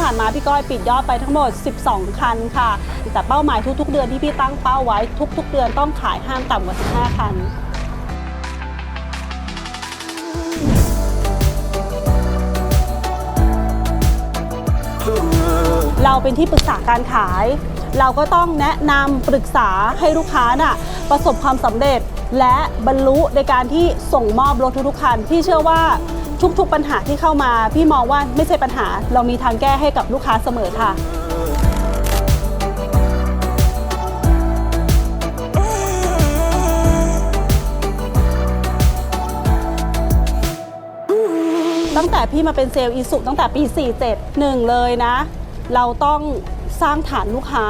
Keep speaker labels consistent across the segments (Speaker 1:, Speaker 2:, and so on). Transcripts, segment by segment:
Speaker 1: ผ่านมาพี่ก้อยปิดยอดไปทั้งหมด 12 คันค่ะ แต่เป้าหมายทุกๆ เดือนที่พี่ตั้งเป้าไว้ทุก ๆ เดือนต้องขายห้ามต่ำกว่า 15 คันเราเป็นที่ปรึกษาการขาย เราก็ต้องแนะนำปรึกษาให้ลูกค้าน่ะประสบความสำเร็จ และบรรลุในการที่ส่งมอบรถทุกๆคันพี่เชื่อว่า ทุกๆปัญหาที่เข้ามา พี่มองว่าไม่ใช่ปัญหา เรามีทางแก้ให้กับลูกค้าเสมอค่ะตั้งแต่พี่มาเป็นเซลล์อีสุตั้งแต่ปี 47หนึ่งเลยนะ เราต้องสร้างฐานลูกค้า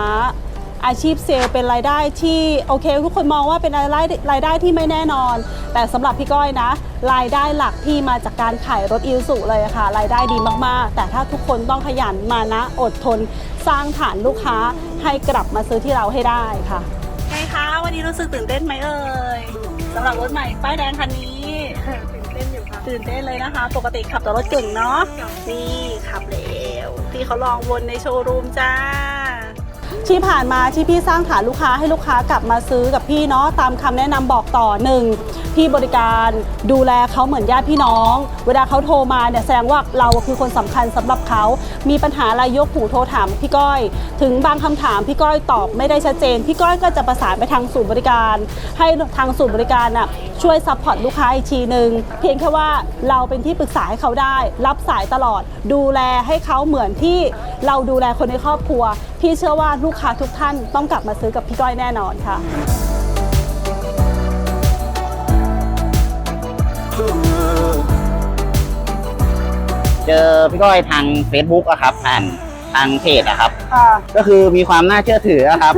Speaker 1: อาชีพเซลล์เป็นรายได้ที่โอเค ทุกคนมองว่าเป็นรายได้รายได้ที่ไม่แน่นอน แต่สำหรับพี่ก้อยนะ รายได้หลักพี่มาจากการขายรถอีสุเลยอะค่ะ รายได้ดีมากๆ แต่ถ้าทุกคนต้องขยันมานะอดทน สร้างฐานลูกค้าให้กลับมาซื้อที่เราให้ได้ค่ะไงคะวันนี้รู้สึกตื่นเต้นไหมเอ่ยสำหรับรถใหม่ป้ายแดงคันนี้
Speaker 2: ตื่นเต้นอยู่ค่ะ
Speaker 1: ตื่นเต้นเลยนะคะ ปกติขับแต่รถเก่งเนาะนี่ขับแล้วพี่เขาลองวนในโชว์รูมจ้า ที่ผ่านมาที่พี่สร้างฐานลูกค้าให้ลูกค้ากลับมาซื้อกับพี่เนาะตามคำแนะนำบอกต่อหนึ่งพี่บริการดูแลเขาเหมือนญาติพี่น้อง เวลาเขาโทรมาเนี่ยแสดงว่าเราคือคนสำคัญสำหรับเขามีปัญหาอะไรยกหูโทรถามพี่ก้อย ถึงบางคำถามพี่ก้อยตอบไม่ได้ชัดเจน พี่ก้อยก็จะประสานไปทางศูนย์บริการ ให้ทางศูนย์บริการน่ะช่วยซัพพอร์ตลูกค้าอีกทีหนึ่งเพียงแค่ว่าเราเป็นที่ปรึกษาให้เขาได้ รับสายตลอด ดูแลให้เขาเหมือนที่เราดูแลคนในครอบครัว พี่เชื่อว่าลูกค้าทุกท่านต้องกลับมาซื้อกับพี่ก้อยแน่นอนค่ะ
Speaker 3: เจอพี่ก้อยทาง Facebook อะครับผ่านทางเพจอะครับ
Speaker 1: ค่ะ
Speaker 3: ก็คือมีความน่าเชื่อถืออะครับ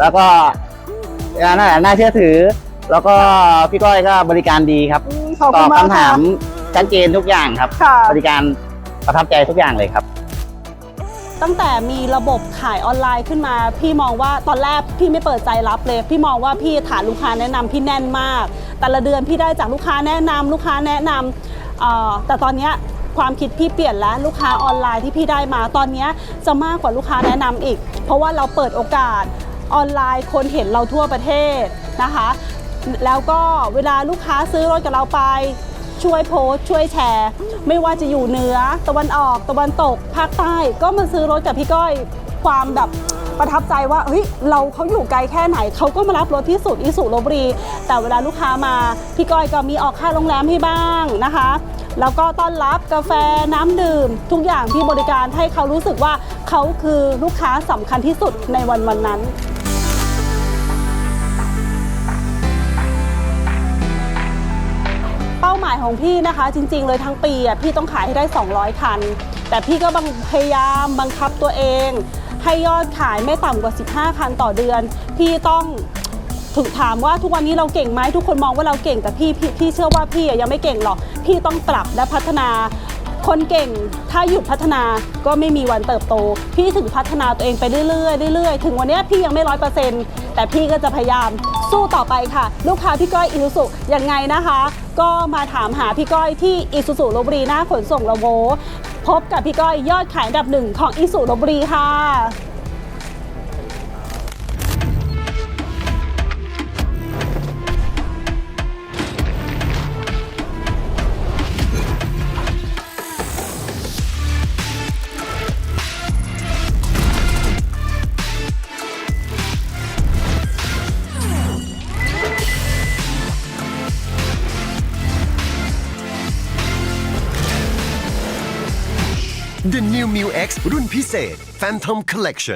Speaker 3: แล้วก็น่าน่าเชื่อถือ แล้วก็พี่ก้อยก็บริการดีครับ
Speaker 1: ขอบ
Speaker 3: ต
Speaker 1: คุ
Speaker 3: อ
Speaker 1: ณ
Speaker 3: บ
Speaker 1: มาก
Speaker 3: คำถามชัดเจนทุกอย่างครับ
Speaker 1: ค่ะ
Speaker 3: บริการประทับใจทุกอย่างเลยครับ
Speaker 1: ตั้งแต่มีระบบขายออนไลน์ขึ้นมา พี่มองว่าตอนแรกพี่ไม่เปิดใจรับเลย พี่มองว่าพี่ฐานลูกค้าแนะนำพี่แน่นมาก แต่ละเดือนพี่ได้จากลูกค้าแนะนำลูกค้าแนะนำแต่ตอนนี้ความคิดพี่เปลี่ยนแล้วลูกค้าออนไลน์ที่พี่ได้มาตอนนี้จะมากกว่าลูกค้าแนะนำอีก เพราะว่าเราเปิดโอกาสออนไลน์คนเห็นเราทั่วประเทศนะคะ แล้วก็เวลาลูกค้าซื้อรถกับเราไป ช่วยโพสต์ช่วยแชร์ ไม่ว่าจะอยู่เหนือตะวันออกตะวันตกภาคใต้ ก็มาซื้อรถกับพี่ก้อยความแบบประทับใจว่าเฮ้ยเราเขาอยู่ไกลแค่ไหนเขาก็มารับรถที่สุดอิสุลบบุรี แต่เวลาลูกค้ามาพี่ก้อยก็มีออกค่าโรงแรมให้บ้างนะคะ แล้วก็ต้อนรับกาแฟน้ำดื่ม ทุกอย่างที่บริการให้เขารู้สึกว่าเขาคือลูกค้าสำคัญที่สุดในวันวันนั้นาหมายของพี่นะคะ จริง ๆ เลยทั้งปีอะพี่ต้องขายให้ได้ 200 คัน แต่พี่ก็บังพยายามบังคับตัวเอง ให้ยอดขายไม่ต่ำกว่า 15 คันต่อเดือน พี่ต้องถึงถามว่าทุกวันนี้เราเก่งไหมทุกคนมองว่าเราเก่งแต่พี่พี่พี่เชื่อว่าพี่อะยังไม่เก่งหรอก พี่ต้องปรับและพัฒนา คนเก่งถ้าหยุดพัฒนาก็ไม่มีวันเติบโต พี่ถึงพัฒนาตัวเองไปเรื่อยๆเรื่อยๆ ถึงวันนี้พี่ยังไม่ร้อยเปอร์เซ็นต์แต่พี่ก็จะพยายามสู้ต่อไปค่ะ ลูกค้าพี่ก้อยอิสุสุยังไงนะคะ ก็มาถามหาพี่ก้อยที่อิสุสุลบบุรีหน้าขนส่งระโวพบกับพี่ก้อยยอดขายอันดับหนึ่งของอิสุลบบุรีค่ะ
Speaker 4: The New m u X รุ่นพิเศษ Phantom Collection